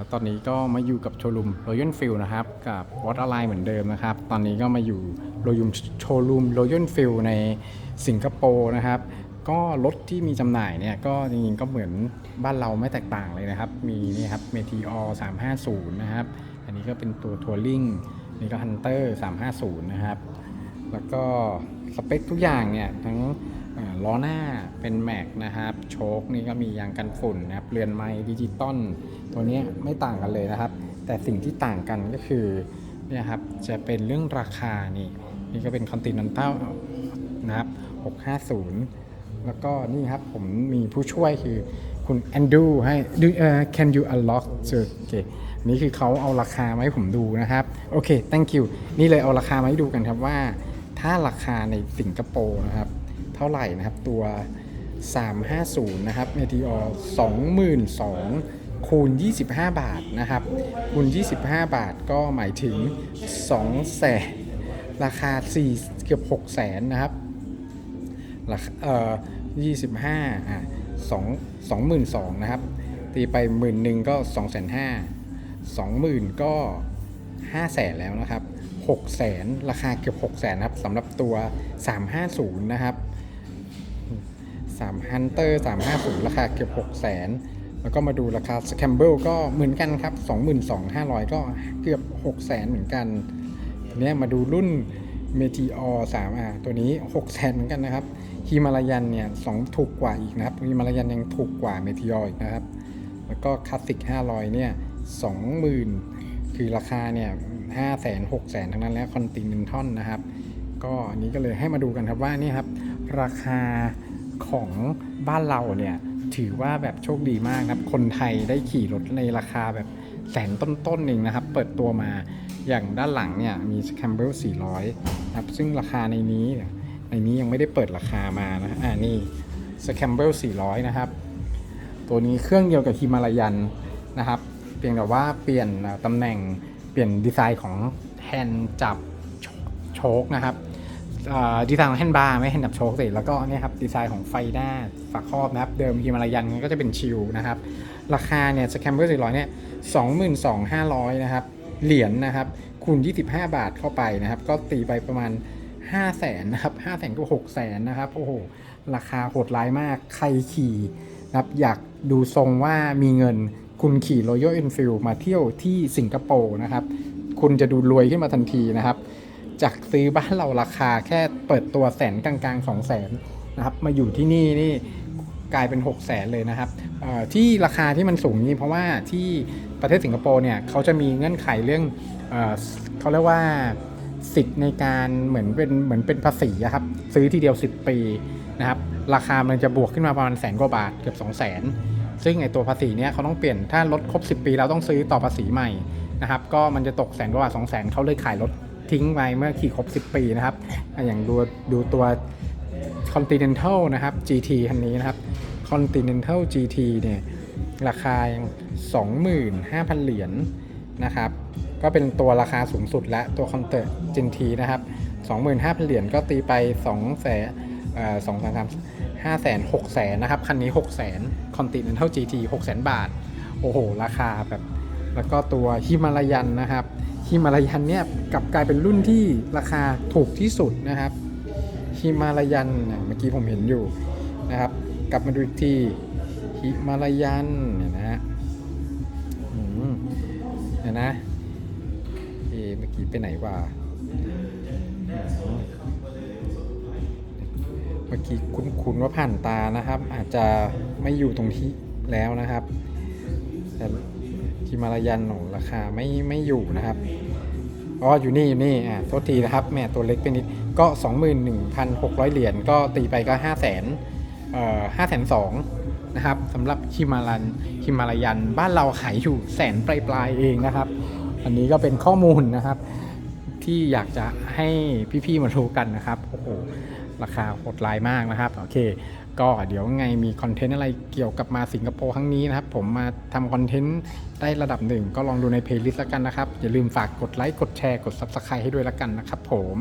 แล้วตอนนี้ก็มาอยู่กับโชว์รูม Royal Field นะครับ กับวอตอ l ไลน์เหมือนเดิมนะครับ ตอนนี้ก็มาอยู่โรยุมโชว์รูม Royal Field ในสิงคโปร์นะครับ ก็รถที่มีจำหน่ายเนี่ยก็จริงๆก็เหมือนบ้านเราไม่แตกต่างเลยนะครับ มีนี่ครับ Meteor 350นย์นะครับ อันนี้ก็เป็นตัวทัวริงนี่ก็ Hunter 350นย์นะครับ แล้วก็สเปคทุกอย่างเนี่ยทั้ง ล้อหน้าเป็นแม็กนะครับโชคนี่ก็มียางกันฝุ่นนะครับเรือนไม้ดิจิตอลตัวนี้ไม่ต่างกันเลยนะครับ แต่สิ่งที่ต่างกันก็คือเนี่ยครับจะเป็นเรื่องราคานี่นี่ก็เป็น Continental นะครับ 650 แล้วก็นี่ครับผมมีผู้ช่วยคือคุณแอนดูให้ดูเอ่อ can you unlock โอเคนี่คือเขาเอาราคามาให้ผมดูนะครับ โอเค thank you นี่เลยเอาราคามาให้ดูกันครับว่า ถ้าราคาในสิงคโปร์นะครับ ท่าไหร่นะครับ ตัว 350 นะครับ Meteor 22,000คูณ 25 บาทนะครับคูณ 25 บาทก็หมายถึง2แสนราคา 4 เกือบ6แสนนะครับราคาเอ่อยี่สิบห้าอะสองสองหมื่นะครับ ตีไปหมื่นหนึ่งก็สองแสนห้าสองหมื่นก็ห้าแสนแล้วนะครับหกแสนราคาเกือบหกแสนนะครับสำหรับตัวสามห้าศูนย์นะครับ สามฮันเตอร์สามห้าศูนย์ราคาเกือบหกแสนแล้วก็มาดูราคาสแคมเบิลก็เหมือนกันครับสองหมื่นสองห้าร้อยก็เกือบหกแสนเหมือนกันทีนี้มาดูรุ่น Meteor 3อะตัวนี้6แสนเหมือนกันนะครับฮิมาลายันเนี่ยสองถูกกว่าอีกนะครับฮิมาลายันยังถูกกว่า Meteor อีกนะครับ แล้วก็คลาสสิก500 เนี่ย 20,000 คือราคาเนี่ย5แสน6แสนทั้งนั้นแล้วคอนติเนนทัลนะครับ ก็อันนี้ก็เลยให้มาดูกันครับว่านี่ครับ ราคา ของบ้านเราเนี่ยถือว่าแบบโชคดีมากครับ คนไทยได้ขี่รถในราคาแบบแสนต้นๆเองนะครับ เปิดตัวมาอย่างด้านหลังเนี่ยมี s c a m b l 400นะครับ ซึ่งราคาในนี้ในนี้ยังไม่ได้เปิดราคามานะอ่านี่ s c a m b l 400 นะครับ ตัวนี้เครื่องเดียวกับฮิมาลายันนะครับ เพียงแต่ว่าเปลี่ยนตำแหน่งเปลี่ยนดีไซน์ของแฮนด์จับโชคนะครับ ดีไซน์ของแฮนด์บาร์ไม่แฮนด์จับโชคสิแล้วก็เนี่ยครับดีไซน์ของไฟหน้าฝาครอบนะครับ เดิมฮิมาลายันก็จะเป็นชิลนะครับ ราคาเนี่ยสแคมเบอร์400เนี่ย22,500นสองห้าร้อยนะครับ เหรียญนะครับ คูณ25บห้าบาทเข้าไปนะครับ ก็ตีไปประมาณ5 0 0แสนนะครับ5 0 0แสนก็6แสนนะครับ โอ้โห ราคาโหดร้ายมาก ใครขี่นะครับ อยากดูทรงว่ามีเงินคุณขี่ Royal Enfield มาเที่ยวที่สิงคโปร์นะครับ คุณจะดูรวยขึ้นมาทันทีนะครับ จากซื้อบ้านเราราคาแค่เปิดตัวแสนกลางๆ2แสนนะครับมาอยู่ที่นี่นี่กลายเป็น6 0แสนเลยนะครับที่ราคาที่มันสูงนี้เพราะว่าที่ประเทศสิงคโปร์เนี่ยเขาจะมีเงื่อนไขเรื่องเออเขาเรียกว่าสิทธิ์ในการเหมือนเป็นเหมือนเป็นภาษีอะครับซื้อทีเดียว 10 ปีนะครับราคามันจะบวกขึ้นมาประมาณแสนกว่าบาทเกือบ2 0 0 0 0นซึ่งไอตัวภาษีเนี่ยเขาต้องเปลี่ยนถ้ารถครบ 10 ปีเราต้องซื้อต่อภาษีใหม่นะครับก็มันจะตกแสนกว่าบาท2 0 0 0 0เขาเลยขายรถ ทิ้งไปเมื่อขี่ครบ 10 ปีนะครับ อย่างดูดูตัว Continental นะครับ GT คันนี้นะครับ Continental GT เนี่ยราคายัง25,000 เหรียญนะครับ ก็เป็นตัวราคาสูงสุดและตัว Conter GT นะครับ 25,000 เหรียญก็ตีไป2แสนเอ่อ2 3 5แสน6แสนนะครับ คันนี้6แสน Continental GT 6แสนบาท โอ้โห ราคาแบบ แล้วก็ตัวฮิมาลายันนะครับ ฮิมาลายันเนี่ยกลับกลายเป็นรุ่นที่ราคาถูกที่สุดนะครับฮิมาลายันเมื่อกี้ผมเห็นอยู่นะครับ กลับมาดูอีกทีฮิมาลายันเนี่ยนะฮะอืมเนี่ยนะเอเมื่อกี้ไปไหนวะเมื่อกี้คุ้นๆว่าผ่านตานะครับ อาจจะไม่อยู่ตรงที่แล้วนะครับแต่ ฮิมาลายันของราคาไม่ไม่อยู่นะครับอ๋ออยู่นี่อยู่นี่อ่าโทษทีนะครับแม่ตัวเล็กไปนิดก็ 21,600 เหรียญก็ตีไปก็ 5 0 0 0 0 0เอ่อ5 0 0 0 0นะครับสำหรับฮิมาลันฮิมาลายันบ้านเราขายอยู่แสนปลายปลายเองนะครับ อันนี้ก็เป็นข้อมูลนะครับ ที่อยากจะให้พี่ๆมารู้กันนะครับโอ้โหราคาโหดร้ายมากนะครับ โอเค ก็เดี๋ยวไงมีคอนเทนต์อะไรเกี่ยวกับมาสิงคโปร์ครั้งนี้นะครับ ผมมาทำคอนเทนต์ได้ระดับหนึ่ง ก็ลองดูในเพลย์ลิสต์ละกันนะครับ อย่าลืมฝากกดไลค์กดแชร์กด Subscribe ให้ด้วยละกันนะครับผม